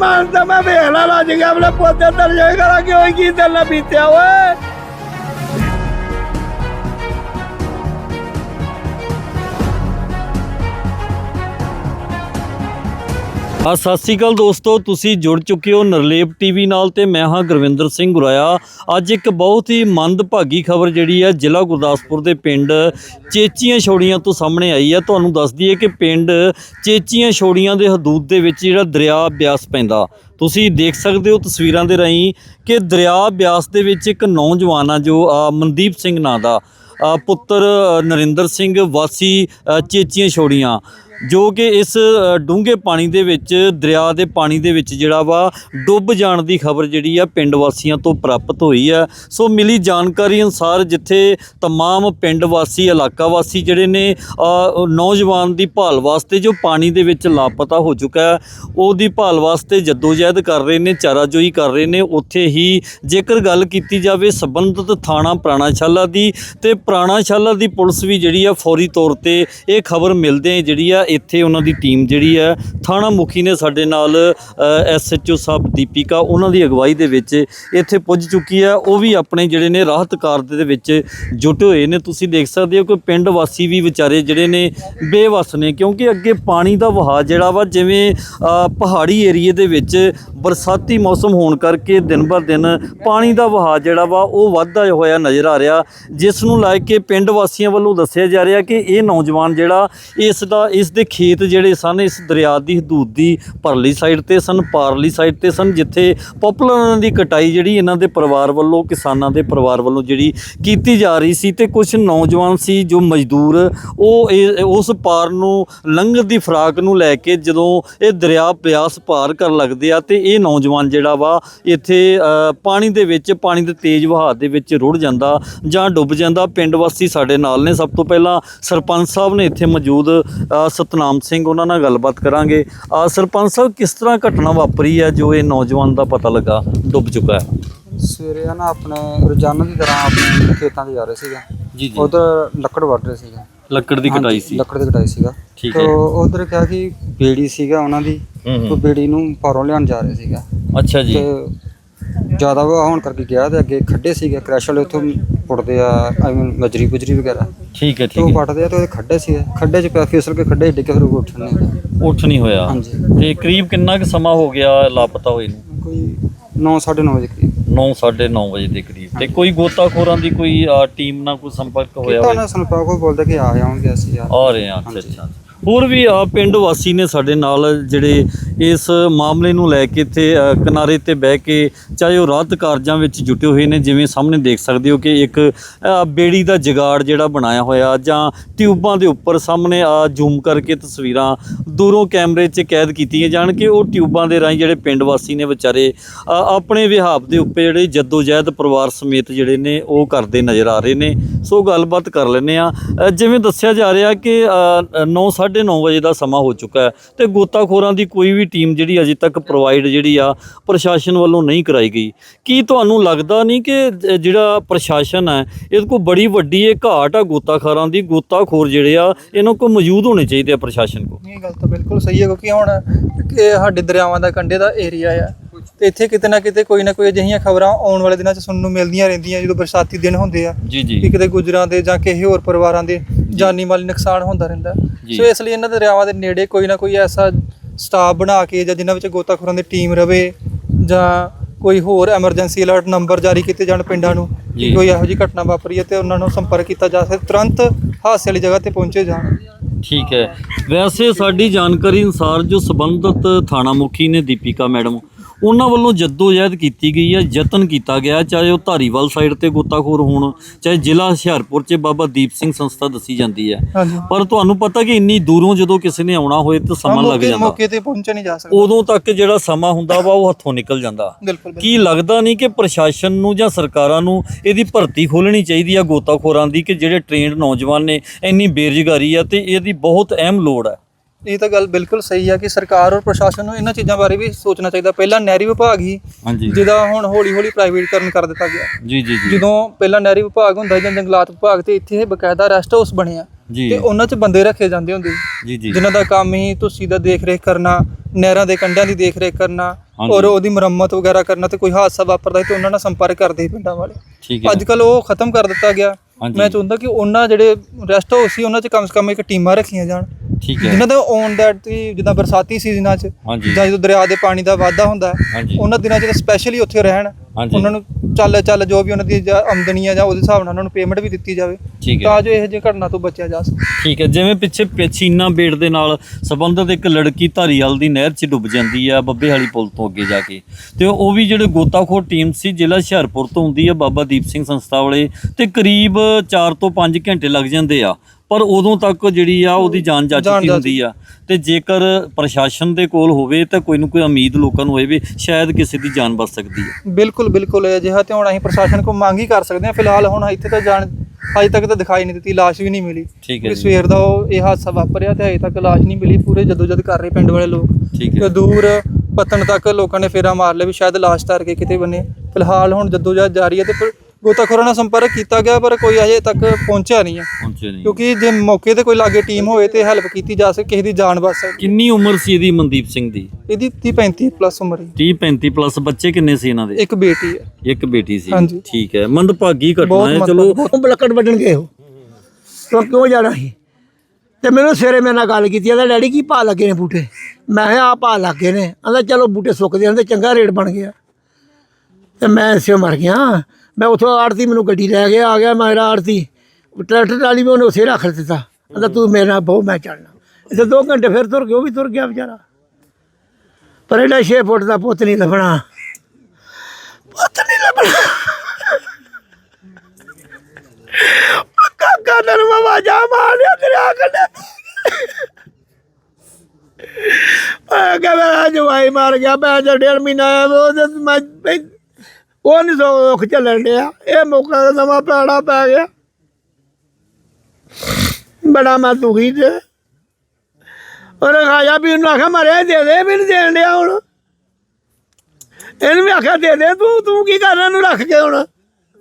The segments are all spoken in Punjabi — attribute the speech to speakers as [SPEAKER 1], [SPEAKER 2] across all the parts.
[SPEAKER 1] ਮਾਨਦਾ ਮੈਂ ਵੇਖ ਲਾ ਲੱਜ ਗਿਆ ਆਪਣੇ ਪੋਤੇ ਦਰਜੇ ਕਰਾਂ ਕਿ ਉਹ ਕੀ
[SPEAKER 2] ਆ ਸਤਿ ਸ੍ਰੀ ਅਕਾਲ ਦੋਸਤੋ, ਤੁਸੀਂ ਜੁੜ ਚੁੱਕੇ ਹੋ ਨਰਲੇਪ ਟੀਵੀ ਨਾਲ ਤੇ ਮੈਂ ਹਾਂ ਗੁਰਵਿੰਦਰ ਸਿੰਘ ਗੁਰਾਇਆ ਅੱਜ ਇੱਕ ਬਹੁਤ ਹੀ ਮੰਦਭਾਗੀ ਖਬਰ ਜਿਹੜੀ ਹੈ, ਜ਼ਿਲ੍ਹਾ ਗੁਰਦਾਸਪੁਰ ਦੇ ਪਿੰਡ ਚੇਚੀਆਂ ਛੋੜੀਆਂ ਤੋਂ ਸਾਹਮਣੇ ਆਈ ਹੈ। ਤੁਹਾਨੂੰ ਦੱਸ ਦਈਏ ਕਿ ਪਿੰਡ ਚੇਚੀਆਂ ਛੋੜੀਆਂ ਦੇ ਹਦੂਦ ਦੇ ਵਿੱਚ ਜਿਹੜਾ ਦਰਿਆ ਬਿਆਸ ਪੈਂਦਾ। ਤੁਸੀਂ ਦੇਖ ਸਕਦੇ ਹੋ ਤਸਵੀਰਾਂ ਦੇ ਰਾਹੀਂ ਕਿ ਦਰਿਆ ਬਿਆਸ ਦੇ ਵਿੱਚ ਇੱਕ ਨੌਜਵਾਨ ਆ, ਜੋ ਮਨਦੀਪ ਸਿੰਘ ਨਾਂ ਦਾ ਪੁੱਤਰ ਨਰਿੰਦਰ ਸਿੰਘ ਵਾਸੀ ਚੇਚੀਆਂ ਛੋੜੀਆਂ। ਜੋ ਕਿ ਇਸ ਡੂੰਘੇ ਪਾਣੀ ਦੇ ਵਿੱਚ ਦਰਿਆ ਦੇ ਪਾਣੀ ਦੇ ਵਿੱਚ ਜਿਹੜਾ ਵਾ ਡੁੱਬ ਜਾਣ ਦੀ ਖਬਰ ਜਿਹੜੀ ਆ ਪਿੰਡ ਵਾਸੀਆਂ ਤੋਂ ਪ੍ਰਾਪਤ ਹੋਈ ਹੈ ਸੋ ਮਿਲੀ ਜਾਣਕਾਰੀ ਅਨੁਸਾਰ ਜਿੱਥੇ तमाम ਪਿੰਡ ਵਾਸੀ ਇਲਾਕਾ ਵਾਸੀ ਜਿਹੜੇ ਨੇ ਅ, ਨੌਜਵਾਨ ਦੀ ਭਾਲ ਵਾਸਤੇ ਜੋ ਪਾਣੀ ਦੇ ਵਿੱਚ ਲਾਪਤਾ ਹੋ ਚੁੱਕਾ ਹੈ ਉਹਦੀ ਭਾਲ ਵਾਸਤੇ ਜਦੋਜਹਿਦ ਕਰ ਰਹੇ ਨੇ ਚਾਰਾਜੋਈ ਕਰ ਰਹੇ ਨੇ ਉੱਥੇ ਹੀ ਜੇਕਰ ਗੱਲ ਕੀਤੀ ਜਾਵੇ ਸੰਬੰਧਿਤ ਥਾਣਾ ਪੁਰਾਣਾ ਛਾਲਾ ਦੀ ਤੇ ਪੁਰਾਣਾ ਛਾਲਾ ਦੀ ਪੁਲਿਸ ਵੀ ਜਿਹੜੀ ਆ ਫੌਰੀ ਤੌਰ ਤੇ ਇਹ ਖਬਰ ਮਿਲਦੇ ਹੀ ਜਿਹੜੀ ਆ ਇੱਥੇ ਉਹਨਾਂ ਦੀ ਟੀਮ ਜਿਹੜੀ ਹੈ, ਥਾਣਾ ਮੁਖੀ ਨੇ ਸਾਡੇ ਨਾਲ ਐਸਐਚਓ ਸਾਹਿਬ ਦੀਪਿਕਾ, ਉਹਨਾਂ ਦੀ ਅਗਵਾਈ ਦੇ ਵਿੱਚ ਇੱਥੇ ਪੁੱਜ ਚੁੱਕੀ ਹੈ। ਉਹ ਵੀ ਆਪਣੇ ਜਿਹੜੇ ਨੇ ਰਾਹਤ ਕਾਰਜ ਦੇ ਵਿੱਚ ਜੁਟੇ ਹੋਏ ਨੇ। ਤੁਸੀਂ ਦੇਖ ਸਕਦੇ ਹੋ ਕਿ ਪਿੰਡ ਵਾਸੀ ਵੀ ਵਿਚਾਰੇ ਜਿਹੜੇ ਨੇ ਬੇਵਸ ਨੇ, ਕਿਉਂਕਿ ਅੱਗੇ ਪਾਣੀ ਦਾ ਵਹਾਅ ਜਿਹੜਾ ਵਾ, ਜਿਵੇਂ ਪਹਾੜੀ ਏਰੀਏ ਦੇ ਵਿੱਚ ਬਰਸਾਤੀ ਮੌਸਮ ਹੋਣ ਕਰਕੇ ਦਿਨ ਬਰ ਦਿਨ ਪਾਣੀ ਦਾ ਵਹਾਅ ਜਿਹੜਾ ਵਾ, ਉਹ ਵੱਧਦਾ ਹੋਇਆ ਨਜ਼ਰ ਆ ਰਿਹਾ। ਜਿਸ ਨੂੰ ਲੈ ਕੇ ਪਿੰਡ ਵਾਸੀਆਂ ਵੱਲੋਂ ਦੱਸਿਆ ਜਾ ਰਿਹਾ ਕਿ ਇਹ ਨੌਜਵਾਨ ਜਿਹੜਾ, ਇਸ ਦਾ, ਇਸ ਦੇ ਖੇਤ ਜਿਹੜੇ ਸਨ ਇਸ ਦਰਿਆ ਦੀ ਹਦੂਦ ਦੀ ਪਰਲੀ ਸਾਈਡ ਤੇ ਸਨ ਪਾਰਲੀ ਸਾਈਡ ਤੇ ਸਨ ਜਿੱਥੇ ਪੋਪੂਲਰਾਂ ਦੀ ਕਟਾਈ ਜਿਹੜੀ ਇਹਨਾਂ ਦੇ ਪਰਿਵਾਰ ਵੱਲੋਂ ਕਿਸਾਨਾਂ ਦੇ ਪਰਿਵਾਰ ਵੱਲੋਂ ਜਿਹੜੀ ਕੀਤੀ ਜਾ ਰਹੀ ਸੀ ਤੇ ਕੁਝ ਨੌਜਵਾਨ ਸੀ ਜੋ ਮਜ਼ਦੂਰ ਉਹ ਇਹ- ਉਸ ਪਾਰ ਨੂੰ ਲੰਘਣ ਦੀ ਫਰਾਕ ਨੂੰ ਲੈ ਕੇ ਜਦੋਂ ਇਹ ਦਰਿਆ ਬਿਆਸ ਪਾਰ ਕਰਨ ਲੱਗਦੇ ਆ ਤੇ ਇਹ ਨੌਜਵਾਨ ਜਿਹੜਾ ਵਾ ਇੱਥੇ ਪਾਣੀ ਦੇ ਵਿੱਚ ਪਾਣੀ ਦੇ ਤੇਜ਼ ਵਹਾਅ ਦੇ ਵਿੱਚ ਰੁੜ ਜਾਂਦਾ ਜਾਂ ਡੁੱਬ ਜਾਂਦਾ ਪਿੰਡ ਵਾਸੀ ਸਾਡੇ ਨਾਲ ਨੇ। ਸਭ ਤੋਂ ਪਹਿਲਾਂ ਸਰਪੰਚ ਸਾਹਿਬ ਨੇ ਇੱਥੇ ਮੌਜੂਦ ਅ, ਸਤਨਾਮ ਸਿੰਘ ਉਹਨਾਂ ਨਾਲ ਗੱਲਬਾਤ ਕਰਾਂਗੇ। ਅ, ਸਰਪੰਚ ਸਾਹਿਬ ਕਿਸ ਤਰ੍ਹਾਂ ਘਟਨਾ ਵਾਪਰੀ ਹੈ ਜੋ ਇਹ ਨੌਜਵਾਨ ਦਾ ਪਤਾ ਲੱਗਾ ਡੁੱਬ ਚੁੱਕਾ ਹੈ?
[SPEAKER 3] ਸਵੇਰੇ ਆ ਨਾ ਆਪਣੇ ਰੋਜ਼ਾਨਾ ਦੀ ਤਰ੍ਹਾਂ ਆਪਣੇ ਖੇਤਾਂ 'ਚ ਜਾ ਰਹੇ ਸੀਗਾ।
[SPEAKER 2] ਜੀ
[SPEAKER 3] ਉਧਰ ਲੱਕੜ ਵੱਢ ਰਹੇ ਸੀਗਾ।
[SPEAKER 2] ਲੱਕੜ ਦੀ ਕਟਾਈ ਸੀ।
[SPEAKER 3] ਲੱਕੜ ਦੀ ਕਟਾਈ ਸੀਗਾ।
[SPEAKER 2] ਠੀਕ
[SPEAKER 3] ਤੋ
[SPEAKER 2] ਹੈ।
[SPEAKER 3] ਉਧਰ ਕਿਹਾ ਕਿ ਬੇੜੀ ਸੀਗਾ ਉਹਨਾਂ ਦੀ। ਉਹ ਬੇੜੀ ਨੂੰ ਪਾਰੋਂ ਲਿਆਉਣ ਜਾ ਰਹੇ ਸੀਗਾ।
[SPEAKER 2] ਅੱਛਾ ਜੀ।
[SPEAKER 3] ਤੇ ਜ਼ਿਆਦਾ ਵਹਾਅ ਹੋਣ ਕਰਕੇ ਗਿਆ ਤੇ ਅੱਗੇ ਖੱਡੇ ਸੀਗੇ ਕ੍ਰੈਸ਼ ਵਾਲੇ ਉੱਥੋਂ ਪੁੱਟਦੇ ਆ ਆਈ ਮੀਨ ਮਜਰੀ ਗੁਜਰੀ ਵਗੈਰਾ।
[SPEAKER 2] ਠੀਕ ਹੈ
[SPEAKER 3] ਤੇ ਉਹ
[SPEAKER 2] ਠੀਕ ਹੈ।
[SPEAKER 3] ਪੱਟਦੇ ਆ ਤੇ ਉਹਦੇ ਖੱਡੇ ਸੀਗੇ। ਖੱਡੇ 'ਚ ਪਿਆ ਫਿਸਲ ਕੇ ਖੱਡੇ 'ਚ ਡਿੱਗੇ ਫਿਰ ਉਹ ਉੱਠਣ ਨਹੀਂ ਗਿਆ
[SPEAKER 2] ਉੱਠ ਨਹੀਂ ਹੋਇਆ।
[SPEAKER 3] ਹਾਂਜੀ।
[SPEAKER 2] ਤੇ ਕਰੀਬ ਕਿੰਨਾ ਕੁ ਸਮਾਂ ਹੋ ਗਿਆ ਲਾਪਤਾ ਹੋਏ ਨੂੰ?
[SPEAKER 3] ਕੋਈ 9:30 ਵਜੇ ਕਰੀਬ।
[SPEAKER 2] 9:30 ਵਜੇ ਦੇ ਕਰੀਬ। ਤੇ ਕੋਈ ਗੋਤਾਖੋਰਾਂ ਦੀ ਕੋਈ ਅ, ਟੀਮ ਨਾਲ ਕੋਈ ਸੰਪਰਕ ਹੋਇਆ
[SPEAKER 3] ਕੀਤਾ
[SPEAKER 2] ਹੋਵੇ?
[SPEAKER 3] ਨਾ ਸੰਪਰਕ ਕੋਈ ਬੋਲਦਾ ਕਿ ਆ ਜਾਵਾਂਗੇ ਅਸੀਂ ਯਾਰ।
[SPEAKER 2] ਆ ਰਹੇ ਆ ਅੱਛਾ ਅੱਛਾ। ਹੋਰ ਵੀ ਆ ਪਿੰਡ ਵਾਸੀ ਨੇ ਸਾਡੇ ਨਾਲ ਜਿਹੜੇ ਇਸ ਮਾਮਲੇ ਨੂੰ ਲੈ ਕੇ ਇੱਥੇ ਕਿਨਾਰੇ ਤੇ ਬਹਿ ਕੇ ਚਾਹੇ ਉਹ ਰਾਹਤ ਕਾਰਜਾਂ ਵਿੱਚ ਜੁਟੇ ਹੋਏ ਨੇ, ਜਿਵੇਂ ਸਾਹਮਣੇ ਦੇਖ ਸਕਦੇ ਹੋ ਕਿ ਇੱਕ ਬੇੜੀ ਦਾ ਜਗਾੜ ਜਿਹੜਾ ਬਣਾਇਆ ਹੋਇਆ ਜਾਂ ਟਿਊਬਾਂ ਦੇ ਉੱਪਰ ਸਾਹਮਣੇ ਆ ਜ਼ੂਮ ਕਰਕੇ ਤਸਵੀਰਾਂ ਦੂਰੋਂ ਕੈਮਰੇ 'ਚ ਕੈਦ ਕੀਤੀਆਂ ਜਾਣ ਕਿ ਉਹ ਟਿਊਬਾਂ ਦੇ ਰਾਹੀਂ ਜਿਹੜੇ ਪਿੰਡ ਵਾਸੀ ਨੇ ਵਿਚਾਰੇ ਆਪਣੇ ਵਿਹਾਬ ਦੇ ਉੱਪਰ ਜਿਹੜੇ ਜਦੋਜਹਿਦ ਪਰਿਵਾਰ ਸਮੇਤ ਜਿਹੜੇ ਨੇ ਉਹ ਕਰਦੇ ਨਜ਼ਰ ਆ ਰਹੇ ਨੇ। ਸੋ ਗੱਲਬਾਤ ਕਰ ਲੈਂਦੇ ਆ ਜਿਵੇਂ ਦੱਸਿਆ ਜਾ ਰਿਹਾ ਕਿ 9:30 ਵਜੇ ਦਾ ਸਮਾਂ ਹੋ ਚੁੱਕਾ ਹੈ ਤੇ ਗੋਤਾਖੋਰਾਂ ਦੀ ਕੋਈ ਵੀ ਟੀਮ ਜਿਹੜੀ ਅਜੇ ਤੱਕ ਪ੍ਰੋਵਾਈਡ ਜਿਹੜੀ ਆ ਪ੍ਰਸ਼ਾਸਨ ਵੱਲੋਂ ਨਹੀਂ ਕਰਾਈ ਗਈ। ਕੀ ਤੁਹਾਨੂੰ ਲੱਗਦਾ ਨਹੀਂ ਕਿ ਜਿਹੜਾ ਪ੍ਰਸ਼ਾਸਨ ਹੈ ਇਹਦੇ ਕੋਲ ਬੜੀ ਵੱਡੀ ਇਹ ਘਾਟ ਆ ਗੋਤਾਖੋਰਾਂ ਦੀ? ਗੋਤਾਖੋਰ ਜਿਹੜੇ ਆ ਇਹਨਾਂ ਕੋਲ ਮੌਜੂਦ ਹੋਣੇ ਚਾਹੀਦੇ ਆ ਪ੍ਰਸ਼ਾਸਨ ਕੋਲ।
[SPEAKER 4] ਇਹ ਗੱਲ ਤਾਂ ਬਿਲਕੁਲ ਸਹੀ ਹੈ ਕਿਉਂਕਿ ਹੁਣ ਸਾਡੇ ਦਰਿਆਵਾਂ ਦਾ ਕੰਢੇ ਦਾ ਏਰੀਆ ਆ। ਤੇ ਇੱਥੇ ਕਿਤੇ ਨਾ ਕਿਤੇ ਕੋਈ ਨਾ ਕੋਈ ਅਜਿਹੀਆਂ ਖਬਰਾਂ ਆਉਣ ਵਾਲੇ ਦਿਨਾਂ 'ਚ ਸੁਣਨ ਨੂੰ ਮਿਲਦੀਆਂ ਰਹਿੰਦੀਆਂ ਜਦੋਂ ਬਰਸਾਤੀ ਦਿਨ ਹੁੰਦੇ ਆ।
[SPEAKER 2] ਜੀ
[SPEAKER 4] ਕਿ
[SPEAKER 2] ਜੀ
[SPEAKER 4] ਕਿਤੇ ਗੁਜਰਾਂ ਦੇ ਜਾਂ ਕਿਸੇ ਹੋਰ ਪਰਿਵਾਰਾਂ ਦੇ ਜਾਨੀ ਮਾਲੀ ਨੁਕਸਾਨ ਹੁੰਦਾ ਰਹਿੰਦਾ। ਸੋ ਇਸ ਲਈ ਇਹਨਾਂ ਦਰਿਆਵਾਂ ਦੇ ਨੇੜੇ ਕੋਈ ਨਾ ਕੋਈ ਐਸਾ ਸਟਾਫ ਬਣਾ ਕੇ ਜਾਂ ਜਿਨ੍ਹਾਂ ਵਿੱਚ ਗੋਤਾਖੋਰਾਂ ਦੀ ਟੀਮ ਰਵੇ ਜਾਂ ਕੋਈ ਹੋਰ ਐਮਰਜੈਂਸੀ ਅਲਰਟ ਨੰਬਰ ਜਾਰੀ ਕੀਤੇ ਜਾਣ ਪਿੰਡਾਂ ਨੂੰ। ਕਿ ਕੋਈ ਇਹੋ ਜਿਹੀ ਘਟਨਾ ਵਾਪਰੀ ਹੈ ਤੇ ਉਹਨਾਂ ਨੂੰ ਸੰਪਰਕ ਕੀਤਾ ਜਾ ਸਕੇ ਤੁਰੰਤ ਹਾਦਸੇ ਵਾਲੀ ਜਗ੍ਹਾ ਤੇ ਪਹੁੰਚੇ ਜਾਣ।
[SPEAKER 2] ਠੀਕ ਹੈ। ਵੈਸੇ ਸਾਡੀ ਜਾਣਕਾਰੀ ਅਨੁਸਾਰ ਜੋ ਸਬੰਧਤ ਥਾਣਾ ਮੁਖੀ ਨੇ ਦੀਪਿਕਾ ਮੈਡਮ ਉਹਨਾਂ ਵੱਲੋਂ ਜਦੋਜਹਿਦ ਕੀਤੀ ਗਈ ਹੈ ਯਤਨ ਕੀਤਾ ਗਿਆ ਚਾਹੇ ਉਹ ਧਾਰੀਵਾਲ ਸਾਈਡ ਤੇ ਗੋਤਾਖੋਰ ਹੋਣ ਚਾਹੇ ਜ਼ਿਲ੍ਹਾ ਹੁਸ਼ਿਆਰਪੁਰ 'ਚ ਬਾਬਾ ਦੀਪ ਸਿੰਘ ਸੰਸਥਾ ਦੱਸੀ ਜਾਂਦੀ ਹੈ। ਪਰ ਤੁਹਾਨੂੰ ਪਤਾ ਕਿ ਇੰਨੀ ਦੂਰੋਂ ਜਦੋਂ ਕਿਸੇ ਨੇ ਆਉਣਾ ਹੋਏ ਤਾਂ ਸਮਾਂ ਲੱਗ ਜਾਂਦਾ।
[SPEAKER 4] ਮੌਕੇ ਤੇ ਪਹੁੰਚਿਆ ਨਹੀਂ ਜਾ ਸਕਦਾ।
[SPEAKER 2] ਉਦੋਂ ਤੱਕ ਜਿਹੜਾ ਸਮਾਂ ਹੁੰਦਾ ਵਾ ਉਹ ਹੱਥੋਂ ਨਿਕਲ ਜਾਂਦਾ। ਕੀ ਲੱਗਦਾ ਨਹੀਂ ਕਿ ਪ੍ਰਸ਼ਾਸਨ ਨੂੰ ਜਾਂ ਸਰਕਾਰਾਂ ਨੂੰ ਇਹਦੀ ਭਰਤੀ ਖੋਲਣੀ ਚਾਹੀਦੀ ਆ ਗੋਤਾਖੋਰਾਂ ਦੀ ਕਿ ਜਿਹੜੇ ਟ੍ਰੇਨਡ ਨੌਜਵਾਨ ਨੇ ਇੰਨੀ ਬੇਰੁਜ਼ਗਾਰੀ ਆ ਤੇ ਇਹਦੀ ਬਹੁਤ ਅਹਿਮ ਲੋੜ ਹੈ?
[SPEAKER 4] ਇਹ ਤਾਂ ਗੱਲ ਬਿਲਕੁਲ ਸਹੀ ਹੈ ਕਿ ਸਰਕਾਰ ਔਰ ਪ੍ਰਸ਼ਾਸਨ ਨੂੰ ਇਹਨਾਂ ਚੀਜ਼ਾਂ ਬਾਰੇ ਵੀ ਸੋਚਣਾ ਚਾਹੀਦਾ। ਪਹਿਲਾਂ ਨਹਿਰੀ ਵਿਭਾਗ ਹੀ
[SPEAKER 2] ਹਾਂਜੀ।
[SPEAKER 4] ਜਿਹਦਾ ਹੁਣ ਹੌਲੀ-ਹੌਲੀ ਪ੍ਰਾਈਵੇਟਕਰਨ ਕਰ ਦਿੱਤਾ ਗਿਆ।
[SPEAKER 2] ਜੀ ਜੀ ਜੀ।
[SPEAKER 4] ਜਦੋਂ ਪਹਿਲਾਂ ਨਹਿਰੀ ਵਿਭਾਗ ਹੁੰਦਾ ਜਾਂ ਜੰਗਲਾਤ ਵਿਭਾਗ ਤੇ ਇੱਥੇ ਇਹ ਬਕਾਇਦਾ ਰੈਸਟ ਹਾਊਸ ਬਣਿਆ ਤੇ ਉਹਨਾਂ 'ਚ ਬੰਦੇ ਰੱਖੇ ਜਾਂਦੇ ਹੁੰਦੇ
[SPEAKER 2] ਜੀ ਜੀ।
[SPEAKER 4] ਜਿਨ੍ਹਾਂ ਦਾ ਕੰਮ ਹੀ ਤੁਸੀਂ ਦਾ ਦੇਖ ਰੇਖ ਕਰਨਾ ਨਹਿਰਾਂ ਦੇ ਕੰਢਿਆਂ ਦੀ ਦੇਖ ਰੇਖ ਕਰਨਾ। ਔਰ ਉਹਦੀ ਮੁਰੰਮਤ ਵਗੈਰਾ ਕਰਨਾ ਤੇ ਕੋਈ ਹਾਦਸਾ ਵਾਪਰਦਾ ਤੇ ਉਹਨਾਂ ਨਾਲ ਸੰਪਰਕ ਕਰਦੇ ਪਿੰਡਾਂ ਵਾਲੇ।
[SPEAKER 2] ਠੀਕ ਹੈ।
[SPEAKER 4] ਅੱਜ ਕੱਲ ਉਹ ਖਤਮ ਕਰ ਦਿੱਤਾ ਗਿਆ। ਮੈਂ ਚਾਹੁੰਦਾ ਕਿ ਉਹਨਾਂ ਜਿਹੜੇ ਰੈਸਟ ਹਾਊਸ ਸੀ ਉਹਨਾਂ 'ਚ ਕਮ ਸੇ ਕਮ ਇੱਕ ਟੀਮਾਂ ਰੱਖੀਆਂ ਜਾਣ।
[SPEAKER 2] ਠੀਕ ਹੈ।
[SPEAKER 4] ਜਿਨ੍ਹਾਂ ਦਾ ਔਨ ਦੈਟ ਜਿੱਦਾਂ ਬਰਸਾਤੀ ਸੀਜ਼ਨਾਂ 'ਚ ਜਾਂ ਜਦੋਂ ਦਰਿਆ ਦੇ ਪਾਣੀ ਦਾ ਵਾਧਾ ਹੁੰਦਾ ਉਹਨਾਂ ਦਿਨਾਂ 'ਚ ਸਪੈਸ਼ਲੀ ਉੱਥੇ ਰਹਿਣ। ਉਹਨਾਂ ਨੂੰ ਚੱਲ ਚੱਲ ਜੋ ਵੀ ਉਹਨਾਂ ਦੀ ਆਮਦਨੀ ਆ ਜਾਂ ਉਹਦੇ ਹਿਸਾਬ ਨਾਲ ਉਹਨਾਂ ਨੂੰ ਪੇਮੈਂਟ ਵੀ ਦਿੱਤੀ ਜਾਵੇ ਤਾਂ ਜੋ ਇਹੋ ਜਿਹੀ ਘਟਨਾ ਤੋਂ ਬਚਿਆ ਜਾ ਸਕੇ।
[SPEAKER 2] ਠੀਕ ਹੈ। ਜਿਵੇਂ ਪਿੱਛੇ ਪਛੀਨਾ ਬੇੜ ਦੇ ਨਾਲ ਸੰਬੰਧਿਤ ਇੱਕ ਲੜਕੀ ਧਾਰੀਵਾਲ ਦੀ ਨਹਿਰ 'ਚ ਡੁੱਬ ਜਾਂਦੀ ਆ ਬੱਬੇ ਵਾਲੀ ਪੁਲ ਤੋਂ ਅੱਗੇ ਜਾ ਕੇ। ਤੇ ਉਹ ਵੀ ਜਿਹੜੇ ਗੋਤਾਖੋਰ ਟੀਮ ਸੀ ਜ਼ਿਲ੍ਹਾ ਹੁਸ਼ਿਆਰਪੁਰ ਤੋਂ ਹੁੰਦੀ ਆ ਬਾਬਾ ਦੀਪ ਸਿੰਘ ਸੰਸਥਾ ਵਾਲੇ। ਤੇ ਕਰੀਬ 4 ਤੋਂ 5 ਘੰਟੇ ਲੱਗ ਜਾਂਦੇ ਆ ਪਰ ਉਦੋਂ ਤੱਕ ਜਿਹੜੀ ਆ ਉਹਦੀ ਜਾਨ ਜਾ
[SPEAKER 4] ਜਾਨ
[SPEAKER 2] ਚੁੱਕੀ ਹੁੰਦੀ ਆ। ਤੇ ਜੇਕਰ ਪ੍ਰਸ਼ਾਸਨ ਦੇ ਕੋਲ ਹੋਵੇ ਤਾਂ ਕੋਈ ਨੂੰ ਕੋਈ ਉਮੀਦ ਲੋਕਾਂ ਨੂੰ ਹੋਵੇ ਵੀ ਸ਼ਾਇਦ ਕਿਸੇ ਦੀ ਜਾਨ ਬਚ ਸਕਦੀ ਹੈ
[SPEAKER 4] ਬਿਲਕੁਲ ਬਿਲਕੁਲ ਅਜਿਹਾ ਤੇ ਹੁਣ ਅਸੀਂ ਪ੍ਰਸ਼ਾਸਨ ਕੋਲ ਮੰਗ ਹੀ ਕਰ ਸਕਦੇ ਹਾਂ। ਫਿਲਹਾਲ ਹੁਣ ਇੱਥੇ ਤਾਂ ਜਾਣ ਅਜੇ ਤੱਕ ਤਾਂ ਦਿਖਾਈ ਨਹੀਂ ਦਿੱਤੀ ਲਾਸ਼ ਵੀ ਨਹੀਂ ਮਿਲੀ।
[SPEAKER 2] ਠੀਕ ਹੈ
[SPEAKER 4] ਸਵੇਰ ਦਾ ਉਹ ਇਹ ਹਾਦਸਾ ਵਾਪਰਿਆ ਤੇ ਅਜੇ ਤੱਕ ਲਾਸ਼ ਨਹੀਂ ਮਿਲੀ ਪੂਰੇ ਜਦੋਜਦ ਕਰ ਰਹੇ ਪਿੰਡ ਵਾਲੇ ਲੋਕ।
[SPEAKER 2] ਠੀਕ
[SPEAKER 4] ਤੇ ਦੂਰ ਪਤਨ ਤੱਕ ਲੋਕਾਂ ਨੇ ਫੇਰਾ ਮਾਰ ਲਿਆ ਵੀ ਸ਼ਾਇਦ ਲਾਸ਼ ਧਰ ਕੇ ਕਿਤੇ ਬਣੇ ਫਿਲਹਾਲ ਹੁਣ ਜਦੋਜਦ ਜਾਰੀ ਹੈ ਤੇ ਗੋਤਾਖੋਰਾਂ ਨਾਲ ਸੰਪਰਕ ਕੀਤਾ ਗਿਆ ਪਰ ਕੋਈ ਅਜੇ ਤੱਕ ਪਹੁੰਚਿਆ ਨਹੀਂ ਹੈ।
[SPEAKER 2] ਪਹੁੰਚੇ ਨਹੀਂ।
[SPEAKER 4] ਕਿਉਂਕਿ ਜੇ ਮੌਕੇ ਤੇ ਕੋਈ ਲਾਗੇ ਟੀਮ ਹੋਵੇ ਤੇ ਹੈਲਪ ਕੀਤੀ ਜਾ ਸਕੇ ਕਿਸੇ ਦੀ ਜਾਨ ਬਚ ਸਕਦੀ
[SPEAKER 2] ਕਿੰਨੀ ਉਮਰ ਸੀ ਇਹਦੀ ਮਨਦੀਪ ਸਿੰਘ ਦੀ?
[SPEAKER 4] ਇਹਦੀ 30 35 ਪਲੱਸ ਉਮਰ ਹੈ
[SPEAKER 2] 30 35 ਪਲੱਸ ਬੱਚੇ ਕਿੰਨੇ ਸੀ ਇਹਨਾਂ ਦੇ?
[SPEAKER 4] ਇੱਕ ਬੇਟੀ ਹੈ।
[SPEAKER 2] ਇੱਕ ਬੇਟੀ ਸੀ।
[SPEAKER 4] ਹਾਂਜੀ।
[SPEAKER 2] ਠੀਕ ਹੈ। ਮੰਦਭਾਗੀ ਘਟਨਾ
[SPEAKER 4] ਬਹੁਤ
[SPEAKER 2] ਹੈ। ਚਲੋ।
[SPEAKER 1] ਉਹ ਬਲਕਟ ਵੱਢਣ ਗਏ ਹੋ ਤੋ ਕਿਉਂ ਜਾਣਾ ਸੀ? ਤੇ ਮੈਨੂੰ ਸਵੇਰੇ ਮੇਰੇ ਨਾਲ ਗੱਲ ਕੀਤੀ। ਕਹਿੰਦਾ ਡੈਡੀ ਕੀ ਭਾਅ ਲੱਗੇ ਨੇ ਬੂਟੇ? ਮੈਂ ਕਿਹਾ ਆ ਭਾਅ ਲੱਗੇ ਨੇ। ਕਹਿੰਦਾ ਚਲੋ ਬੂਟੇ ਸੁੱਕਦੇ ਹਨ ਤੇ ਚੰਗਾ ਰੇਟ ਬਣ ਗਿਆ। ਤੇ ਮੈਂ ਇਸੇ ਮਰ ਗਿਆ। ਮੈਂ ਉਥੋਂ ਆੜਤੀ ਮੈਨੂੰ ਗੱਡੀ ਲੈ ਗਿਆ ਆ ਗਿਆ ਮੇਰਾ ਆੜਤੀ ਟਰੈਕਟਰ ਟਰਾਲੀ ਵੀ ਉਹਨੇ ਉਸੇ ਰੱਖ ਦਿੱਤਾ ਕਹਿੰਦਾ ਤੂੰ ਮੇਰੇ ਨਾਲ ਬਹੁ ਮੈਂ ਚੱਲਣਾ ਤੇ 2 ਘੰਟੇ ਫਿਰ ਤੁਰ ਗਿਆ ਉਹ ਵੀ ਤੁਰ ਗਿਆ ਵਿਚਾਰਾ ਪਰ ਇਹਦਾ 6 ਫੁੱਟ ਦਾ ਪੁੱਤ ਨਹੀਂ ਲੱਭਣਾ ਪੁੱਤ ਨਹੀਂ ਲੱਭਣਾ ਕਾਕਾ ਨਰਮਾ ਵਾਜਾ ਮਾਰਿਆ ਦਰਿਆ ਕੰਢੇ ਆ ਕੇ ਮੇਰਾ ਜਵਾਈ ਮਾਰ ਗਿਆ ਮੈਂ ਜੇ ਡੇਢ ਮਹੀਨਾ ਆਇਆ ਉਹ ਤੇ ਮੈਂ ਮੈਂ- ਉਹ ਨਹੀਂ ਸੋਖ ਚੱਲਣ ਡਿਆ। ਇਹ ਮੌਕਾ ਦਾ ਨਵਾਂ ਪੈੜਾ ਪੈ ਗਿਆ। ਬੜਾ ਮੈਂ ਦੁਖੀ ਤੇ। ਉਹਨੇ ਖਾਜਾ ਵੀ ਉਹਨੂੰ ਆਖਿਆ, ਮਰਿਆ ਦੇ ਦੇ ਵੀ ਮੈਨੂੰ ਦੇਣ ਡਿਆ ਹੁਣ। ਇਹਨੂੰ ਵੀ ਆਖਿਆ, ਦੇ ਦੇ, ਤੂੰ ਤੂੰ ਕੀ ਕਰ ਨੂੰ ਰੱਖ ਕੇ ਹੁਣ।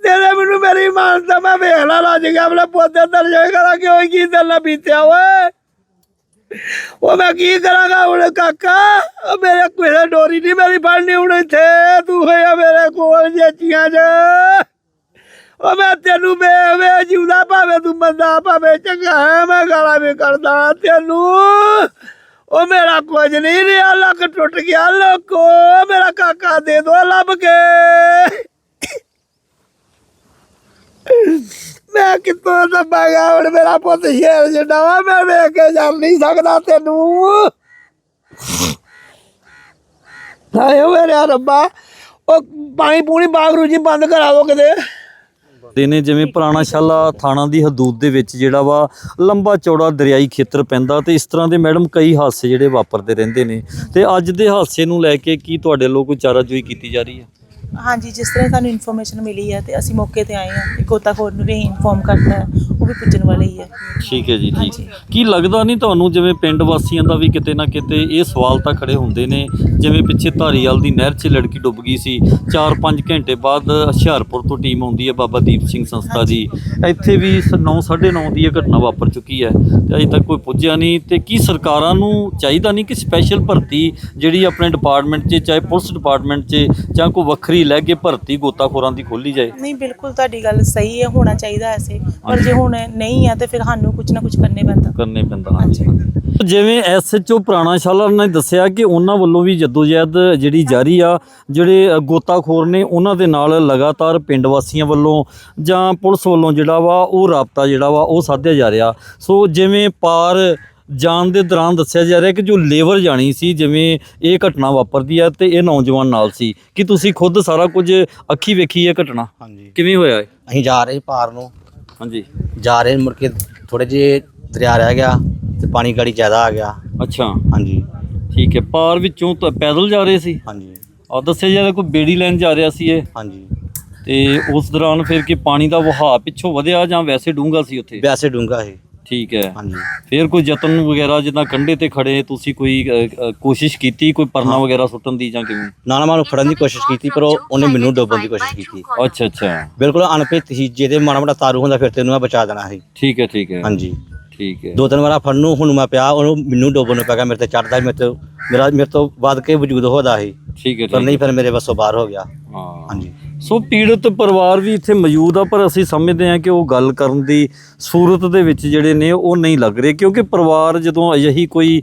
[SPEAKER 1] ਦੇ ਦੇ ਮੈਨੂੰ ਮੇਰੀ ਮਾਨਤਾ, ਮੈਂ ਵੇਖ ਲਾ, ਰੱਜ ਗਿਆ। ਆਪਣੇ ਪੋਤੇ ਦਰ ਜਾਏ ਕਰਾਂ ਕਿ ਉਹ ਕੀ ਦਿਲ ਨਾਲ ਬੀਤਿਆ, ਓਏ? ਉਹ ਮੈਂ ਕੀ ਕਰਾਂਗਾ ਹੁਣ ਕਾਕਾ? ਉਹ ਮੇਰੇ ਕੋਲ ਡੋਰੀ ਨਹੀਂ, ਮੇਰੀ ਫੜਨੀ ਹੁਣ ਇੱਥੇ। ਤੂੰ ਹੋਇਆ ਮੇਰੇ ਕੋਲ ਜੇਚੀਆਂ 'ਚ। ਉਹ ਮੈਂ ਤੈਨੂੰ ਵੇ ਵੇ ਜਿਉਂਦਾ ਭਾਵੇਂ ਤੂੰ ਬੰਦਾ ਭਾਵੇਂ ਚੰਗਾ ਮੈਂ ਗਾਲਾਂ ਵੀ ਕਰਦਾ ਤੈਨੂੰ। ਉਹ ਮੇਰਾ ਕੁਝ ਨਹੀਂ ਰਿਹਾ, ਲੱਕ ਟੁੱਟ ਗਿਆ, ਲੋਕੋ। ਮੇਰਾ ਕਾਕਾ ਦੇ ਦੋ ਲੱਭ ਕੇ। ਮੈਂ ਕਿੱਥੋਂ ਲੱਭਾਂਗਾ ਹੁਣ ਮੇਰਾ ਪੁੱਤ ਸ਼ੇਰ ਜਿੱਡਾ ਵਾ, ਮੈਂ ਵੇਖ ਕੇ ਜਾ ਨਹੀਂ ਸਕਦਾ ਤੈਨੂੰ। ਹਾਏ ਮੇਰੇ ਰੱਬਾ, ਉਹ ਪਾਣੀ ਪੂਣੀ ਬਾਗਰੂ ਜੀ ਬੰਦ ਕਰਾ ਕਿਤੇ।
[SPEAKER 2] ਦੇ ਨੇ ਜਿਵੇਂ ਪੁਰਾਣਾ ਸ਼ਾਲਾ ਥਾਣਾ ਦੀ ਹਦੂਦ ਦੇ ਵਿੱਚ ਜਿਹੜਾ ਵਾ, ਲੰਬਾ ਚੌੜਾ ਦਰਿਆਈ ਖੇਤਰ ਪੈਂਦਾ ਤੇ ਇਸ ਤਰ੍ਹਾਂ ਦੇ ਮੈਡਮ ਕਈ ਹਾਦਸੇ ਜਿਹੜੇ ਵਾਪਰਦੇ ਰਹਿੰਦੇ ਨੇ। ਤੇ ਅੱਜ ਦੇ ਹਾਦਸੇ ਨੂੰ ਲੈ ਕੇ ਕੀ ਤੁਹਾਡੇ ਵੱਲੋਂ ਕੋਈ ਚਾਰਾਜੋਈ ਕੀਤੀ ਜਾ ਰਹੀ ਹੈ?
[SPEAKER 5] ਹਾਂਜੀ, ਜਿਸ ਤਰ੍ਹਾਂ ਸਾਨੂੰ ਇਨਫੋਰਮੇਸ਼ਨ ਮਿਲੀ ਹੈ ਤੇ ਅਸੀਂ ਮੌਕੇ ਤੇ ਆਏ ਹਾਂ ਤੇ ਗੋਤਾਖੋਰ ਨੂੰ ਵੀ ਇਨਫੋਰਮ ਕਰਤਾ ਹੈ। ਵੀ ਪੁੱਜਣ ਵਾਲੇ ਹੀ ਹੈ
[SPEAKER 2] ਠੀਕ ਹੈ ਜੀ ਠੀਕ। ਕੀ ਲੱਗਦਾ ਨਹੀਂ ਤੁਹਾਨੂੰ ਜਿਵੇਂ ਪਿੰਡ ਵਾਸੀਆਂ ਦਾ ਵੀ ਕਿਤੇ ਨਾ ਕਿਤੇ ਇਹ ਸਵਾਲ ਤਾਂ ਖੜੇ ਹੁੰਦੇ ਨੇ ਜਿਵੇਂ ਪਿੱਛੇ ਧਾਰੀਵਾਲ ਦੀ ਨਹਿਰ 'ਚ ਲੜਕੀ ਡੁੱਬ ਗਈ ਸੀ 4-5 ਘੰਟੇ ਬਾਅਦ ਹੁਸ਼ਿਆਰਪੁਰ ਤੋਂ ਟੀਮ ਆਉਂਦੀ ਹੈ ਬਾਬਾ ਦੀਪ ਸਿੰਘ ਸੰਸਥਾ ਦੀ। ਇੱਥੇ ਵੀ 9:30 ਦੀ ਇਹ ਘਟਨਾ ਵਾਪਰ ਚੁੱਕੀ ਹੈ ਤੇ ਅਜੇ ਤੱਕ ਕੋਈ ਪੁੱਜਿਆ ਨਹੀਂ ਤੇ ਕੀ ਸਰਕਾਰਾਂ ਨੂੰ ਚਾਹੀਦਾ ਨਹੀਂ ਕਿ ਸਪੈਸ਼ਲ ਭਰਤੀ ਜਿਹੜੀ ਆਪਣੇ ਡਿਪਾਰਟਮੈਂਟ 'ਚ ਚਾਹੇ ਪੁਲਿਸ ਡਿਪਾਰਟਮੈਂਟ 'ਚ ਜਾਂ ਕੋਈ ਵੱਖਰੀ ਲੈ ਕੇ ਭਰਤੀ ਗੋਤਾਖੋਰਾਂ ਦੀ ਖੋਲੀ ਜਾਏ?
[SPEAKER 5] ਨਹੀਂ ਬਿਲਕੁਲ ਤੁਹਾਡੀ ਗੱਲ ਸਹੀ ਹੈ ਹੋਣਾ ਚਾਹੀਦਾ ਐਸੇ। ਪਰ ਜੇ ਹੁਣ ਨਹੀਂ ਹੈ ਤੇ ਫਿਰ ਸਾਨੂੰ ਕੁਝ ਨਾ ਕੁਝ ਕਰਨੇ ਪੈਂਦਾ।
[SPEAKER 2] ਕਰਨੇ ਪੈਂਦਾ ਹਾਂਜੀ ਜਿਵੇਂ ਐਸਐਚਓ ਪੁਰਾਣਾ ਸ਼ਾਲਰ ਨੇ ਦੱਸਿਆ ਕਿ ਉਹਨਾਂ ਵੱਲੋਂ ਵੀ ਜਦੋਜਹਿਦ ਜਿਹੜੀ ਜਾਰੀ ਆ ਜਿਹੜੇ ਗੋਤਾਖੋਰ ਨੇ ਉਹਨਾਂ ਦੇ ਨਾਲ ਲਗਾਤਾਰ ਪਿੰਡ ਵਾਸੀਆਂ ਵੱਲੋਂ ਜਾਂ ਪੁਲਿਸ ਵੱਲੋਂ ਜਿਹੜਾ ਵਾ ਉਹ ਰਾਬਤਾ ਜਿਹੜਾ ਵਾ ਉਹ ਸਾਧਿਆ ਜਾ ਰਿਹਾ। ਸੋ ਜਿਵੇਂ ਪਾਰ ਜਾਣ ਦੇ ਦੌਰਾਨ ਦੱਸਿਆ ਜਾ ਰਿਹਾ ਕਿ ਜੋ ਲੇਬਰ ਜਾਣੀ ਸੀ ਜਿਵੇਂ ਇਹ ਘਟਨਾ ਵਾਪਰਦੀ ਹੈ ਤੇ ਇਹ ਨੌਜਵਾਨ ਨਾਲ ਸੀ। ਕਿ ਤੁਸੀਂ ਖੁਦ ਸਾਰਾ ਕੁਝ ਅੱਖੀ ਵੇਖੀ ਇਹ ਘਟਨਾ?
[SPEAKER 6] ਹਾਂਜੀ।
[SPEAKER 2] ਕਿਵੇਂ ਹੋਇਆ ਇਹ?
[SPEAKER 6] ਅਸੀਂ ਜਾ ਰਹੇ ਸੀ ਪਾਰ ਨੂੰ।
[SPEAKER 2] ਹਾਂਜੀ।
[SPEAKER 6] ਜਾ ਰਹੇ ਮੁੜ ਕੇ ਥੋੜੇ ਜਿਹੇ ਦਰਿਆ ਰਹਿ ਗਿਆ ਤੇ ਪਾਣੀ ਗਾੜੀ ਜ਼ਿਆਦਾ ਆ ਗਿਆ।
[SPEAKER 2] ਅੱਛਾ।
[SPEAKER 6] ਹਾਂਜੀ।
[SPEAKER 2] ਠੀਕ ਹੈ ਪਾਰ ਵਿੱਚੋਂ ਤਾਂ ਪੈਦਲ ਜਾ ਰਹੇ ਸੀ?
[SPEAKER 6] ਹਾਂਜੀ।
[SPEAKER 2] ਆ ਦੱਸਿਆ ਜਾ ਰਿਹਾ ਕੋਈ ਬੇੜੀ ਲੈਣ ਜਾ ਰਿਹਾ ਸੀ ਇਹ?
[SPEAKER 6] ਹਾਂਜੀ।
[SPEAKER 2] ਤੇ ਉਸ ਦੌਰਾਨ ਫਿਰ ਕਿ ਪਾਣੀ ਦਾ ਵਹਾਅ ਪਿੱਛੋਂ ਵਧਿਆ ਜਾਂ ਵੈਸੇ ਡੂੰਘਾ ਸੀ ਉੱਥੇ?
[SPEAKER 6] ਵੈਸੇ ਡੂੰਗਾ ਸੀ।
[SPEAKER 2] ਠੀਕ ਹੈ।
[SPEAKER 6] ਹਾਂਜੀ।
[SPEAKER 2] ਫਿਰ ਕੋਈ ਯਤਨ ਵਗੈਰਾ ਜਿੱਦਾਂ ਕੰਢੇ ਤੇ ਖੜੇ ਤੁਸੀਂ ਕੋਈ ਅ, ਅ, ਕੋਸ਼ਿਸ਼ ਕੀਤੀ ਕੋਈ ਪਰਨਾ ਵਗੈਰਾ ਸੁੱਟਣ ਦੀ ਜਾਂ ਕਿਵੇਂ?
[SPEAKER 6] ਨਾਲ ਮਾਨੂੰ ਫੜਨ ਦੀ ਕੋਸ਼ਿਸ਼ ਕੀਤੀ ਪਰ ਉਹ- ਉਹਨੇ ਮੈਨੂੰ ਡੋਬਣ ਦੀ ਕੋਸ਼ਿਸ਼ ਕੀਤੀ।
[SPEAKER 2] ਅੱਛਾ ਅੱਛਾ।
[SPEAKER 6] ਬਿਲਕੁਲ ਅਣਪਿਤ ਸੀ ਜਿਹਦੇ ਮਾੜਾ ਮੋਟਾ ਤਾਰੂ ਹੁੰਦਾ ਫਿਰ ਤੈਨੂੰ ਮੈਂ ਬਚਾ ਦੇਣਾ ਸੀ।
[SPEAKER 2] ਠੀਕ ਹੈ ਠੀਕ ਹੈ।
[SPEAKER 6] ਹਾਂਜੀ।
[SPEAKER 2] ਠੀਕ ਹੈ।
[SPEAKER 6] ਦੋ ਤਿੰਨ ਵਾਰਾ ਫੜਨ ਨੂੰ ਹੁਣ ਮੈਂ ਪਿਆ ਉਹਨੂੰ ਮੈਨੂੰ ਡੋਬਣ ਨੂੰ ਪੈ ਗਿਆ ਮੇਰੇ ਤੇ ਚੜਦਾ ਮੇਰੇ ਤੋਂ ਮੇਰਾ ਮੇਰੇ ਤੋਂ ਵੱਧ ਕੇ ਵਜੂਦ ਹੋਦਾ ਸੀ।
[SPEAKER 2] ਠੀਕ ਹੈ
[SPEAKER 6] ਪਰ
[SPEAKER 2] ਠੀਕ
[SPEAKER 6] ਨਹੀਂ ਫਿਰ ਮੇਰੇ ਵੱਸੋਂ ਬਾਹਰ ਹੋ ਗਿਆ।
[SPEAKER 2] ਹਾਂ।
[SPEAKER 6] ਹਾਂਜੀ।
[SPEAKER 2] ਸੋ ਪੀੜਤ ਪਰਿਵਾਰ ਵੀ ਇੱਥੇ ਮੌਜੂਦ ਆ, ਪਰ ਅਸੀਂ ਸਮਝਦੇ ਹਾਂ ਕਿ ਉਹ ਗੱਲ ਕਰਨ ਦੀ ਸੂਰਤ ਦੇ ਵਿੱਚ ਜਿਹੜੇ ਨੇ ਉਹ ਨਹੀਂ ਲੱਗ ਰਹੇ, ਕਿਉਂਕਿ ਪਰਿਵਾਰ ਜਦੋਂ ਅਜਿਹੀ ਕੋਈ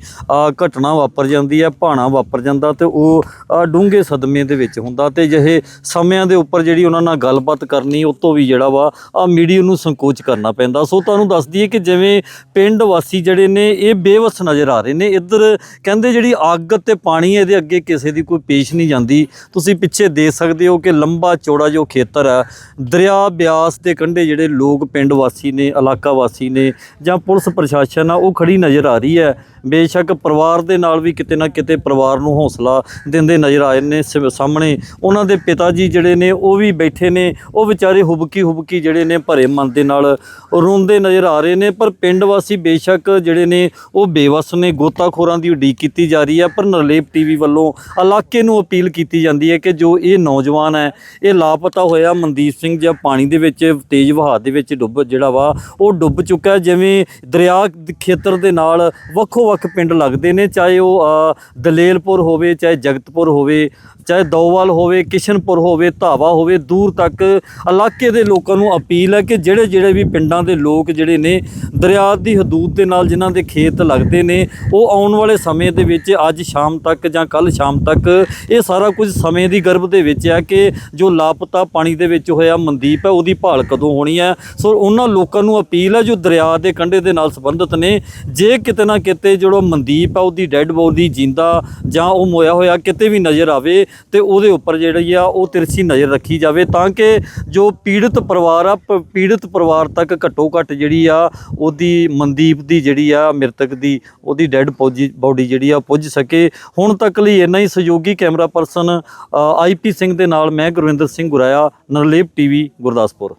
[SPEAKER 2] ਘਟਨਾ ਵਾਪਰ ਜਾਂਦੀ ਹੈ, ਭਾਣਾ ਵਾਪਰ ਜਾਂਦਾ ਤੇ ਉਹ ਡੂੰਘੇ ਸਦਮੇ ਦੇ ਵਿੱਚ ਹੁੰਦਾ ਤੇ ਜਿਹੇ ਸਮਿਆਂ ਦੇ ਉੱਪਰ ਜਿਹੜੀ ਉਹਨਾਂ ਨਾਲ ਗੱਲਬਾਤ ਕਰਨੀ, ਉਹ ਤੋਂ ਵੀ ਜਿਹੜਾ ਵਾ ਆ ਮੀਡੀਆ ਨੂੰ ਸੰਕੋਚ ਕਰਨਾ ਪੈਂਦਾ। ਸੋ ਤੁਹਾਨੂੰ ਦੱਸ ਦਈਏ ਕਿ ਜਿਵੇਂ ਪਿੰਡ ਵਾਸੀ ਜਿਹੜੇ ਨੇ, ਇਹ ਬੇਵਸ ਨਜ਼ਰ ਆ ਰਹੇ ਨੇ। ਇੱਧਰ ਕਹਿੰਦੇ ਜਿਹੜੀ ਅੱਗ ਤੇ ਪਾਣੀ ਇਹਦੇ ਅੱਗੇ ਕਿਸੇ ਦੀ ਕੋਈ ਪੇਸ਼ ਨਹੀਂ ਜਾਂਦੀ। ਤੁਸੀਂ ਪਿੱਛੇ ਦੇਖ ਸਕਦੇ ਹੋ ਕਿ ਲੰਬਾ ਚੌੜਾ ਜੋ ਖੇਤਰ ਹੈ ਦਰਿਆ ਬਿਆਸ ਦੇ ਕੰਢੇ ਜਿਹੜੇ ਲੋਕ ਪਿੰਡ ਵਾਸੀ ਨੇ, ਇਲਾਕਾ ਵਾਸੀ ਨੇ ਜਾਂ ਪੁਲਿਸ ਪ੍ਰਸ਼ਾਸਨ ਆ, ਉਹ ਖੜੀ ਨਜ਼ਰ ਆ ਰਹੀ ਹੈ। ਬੇਸ਼ੱਕ ਪਰਿਵਾਰ ਦੇ ਨਾਲ ਵੀ ਕਿਤੇ ਨਾ ਕਿਤੇ ਪਰਿਵਾਰ ਨੂੰ ਹੌਸਲਾ ਦਿੰਦੇ ਨਜ਼ਰ ਆਏ ਨੇ ਸ- ਸਾਹਮਣੇ। ਉਹਨਾਂ ਦੇ ਪਿਤਾ ਜੀ ਜਿਹੜੇ ਨੇ, ਉਹ ਵੀ ਬੈਠੇ ਨੇ। ਉਹ ਵਿਚਾਰੇ ਹੁਬਕੀ ਹੁਬਕੀ ਜਿਹੜੇ ਨੇ, ਭਰੇ ਮਨ ਦੇ ਨਾਲ ਰੋਂਦੇ ਨਜ਼ਰ ਆ ਰਹੇ ਨੇ। ਪਰ ਪਿੰਡ ਵਾਸੀ ਬੇਸ਼ੱਕ ਜਿਹੜੇ ਨੇ, ਉਹ ਬੇਵਸ ਨੇ। ਗੋਤਾਖੋਰਾਂ ਦੀ ਉਡੀਕ ਕੀਤੀ ਜਾ ਰਹੀ ਹੈ। ਪਰ ਨਰਲੇਪ ਟੀਵੀ ਵੱਲੋਂ ਇਲਾਕੇ ਨੂੰ ਅਪੀਲ ਕੀਤੀ ਜਾਂਦੀ ਹੈ ਕਿ ਜੋ ਇਹ ਨੌਜਵਾਨ ਹੈ, ਇਹ ਲਾਪਤਾ ਹੋਇਆ ਮਨਦੀਪ ਸਿੰਘ ਜਾਂ ਪਾਣੀ ਦੇ ਵਿੱਚ, ਤੇਜ਼ ਵਹਾਅ ਦੇ ਵਿੱਚ ਡੁੱਬ ਜਿਹੜਾ ਵਾ, ਉਹ ਡੁੱਬ ਚੁੱਕਾ ਜਿਵੇਂ ਦਰਿਆ ਖੇਤਰ ਦੇ ਨਾਲ ਵੱਖੋ ਵੱਖ ਪਿੰਡ ਲੱਗਦੇ ਨੇ, ਚਾਹੇ ਉਹ ਦਲੇਲਪੁਰ ਹੋਵੇ, ਚਾਹੇ ਜਗਤਪੁਰ ਹੋਵੇ। ਚਾਹੇ ਦੋਵਾਲ ਹੋਵੇ, ਕਿਸ਼ਨਪੁਰ ਹੋਵੇ, ਧਾਵਾ ਹੋਵੇ, ਦੂਰ ਤੱਕ ਇਲਾਕੇ ਦੇ ਲੋਕਾਂ ਨੂੰ ਅਪੀਲ ਹੈ ਕਿ ਜਿਹੜੇ ਜਿਹੜੇ ਵੀ ਪਿੰਡਾਂ ਦੇ ਲੋਕ ਜਿਹੜੇ ਨੇ ਦਰਿਆ ਦੀ ਹਦੂਦ ਦੇ ਨਾਲ ਜਿਨ੍ਹਾਂ ਦੇ ਖੇਤ ਲੱਗਦੇ ਨੇ, ਉਹ ਆਉਣ ਵਾਲੇ ਸਮੇਂ ਦੇ ਵਿੱਚ ਅੱਜ ਸ਼ਾਮ ਤੱਕ ਜਾਂ ਕੱਲ ਸ਼ਾਮ ਤੱਕ ਇਹ ਸਾਰਾ ਕੁਝ ਸਮੇਂ ਦੀ ਗਰਭ ਦੇ ਵਿੱਚ ਹੈ ਕਿ ਜੋ ਲਾਪਤਾ ਪਾਣੀ ਦੇ ਵਿੱਚ ਹੋਇਆ ਮਨਦੀਪ ਹੈ, ਉਹਦੀ ਭਾਲ ਕਦੋਂ ਹੋਣੀ ਹੈ? ਸੋ ਉਹਨਾਂ ਲੋਕਾਂ ਨੂੰ ਅਪੀਲ ਹੈ ਜੋ ਦਰਿਆ ਦੇ ਕੰਢੇ ਦੇ ਨਾਲ ਸੰਬੰਧਿਤ ਨੇ, ਜੇ ਕਿਤੇ ਨਾ ਕਿਤੇ ਜਿਹੜਾ ਮਨਦੀਪ ਹੈ, ਉਹਦੀ ਡੈੱਡ ਬੋਡੀ ਜਿੰਦਾ ਜਾਂ ਉਹ ਮੋਇਆ ਹੋਇਆ ਕਿਤੇ ਵੀ ਨਜ਼ਰ ਆਵੇ ਤੇ ਉਹਦੇ ਉੱਪਰ ਜਿਹੜੀ ਆ ਉਹ ਤਿਰਛੀ ਨਜ਼ਰ ਰੱਖੀ ਜਾਵੇ ਤਾਂ ਕਿ ਜੋ ਪੀੜਤ ਪਰਿਵਾਰ ਆ ਪੀੜਤ ਪਰਿਵਾਰ ਤੱਕ ਘੱਟੋ ਘੱਟ ਜਿਹੜੀ ਆ, ਉਹਦੀ ਮਨਦੀਪ ਦੀ ਜਿਹੜੀ ਆ, ਮ੍ਰਿਤਕ ਦੀ, ਉਹਦੀ ਡੈੱਡ ਬੋਡੀ ਜਿਹੜੀ ਆ ਪੁੱਜ ਸਕੇ। ਹੁਣ ਤੱਕ ਲਈ ਇੰਨਾ ਹੀ ਸਹਿਯੋਗੀ ਕੈਮਰਾ ਪਰਸਨ ਆਈਪੀ ਸਿੰਘ ਦੇ ਨਾਲ ਮੈਂ ਗੁਰਵਿੰਦਰ ਸਿੰਘ ਗੁਰਾਇਆ, ਨਰਲੇਪ ਟੀਵੀ, ਗੁਰਦਾਸਪੁਰ।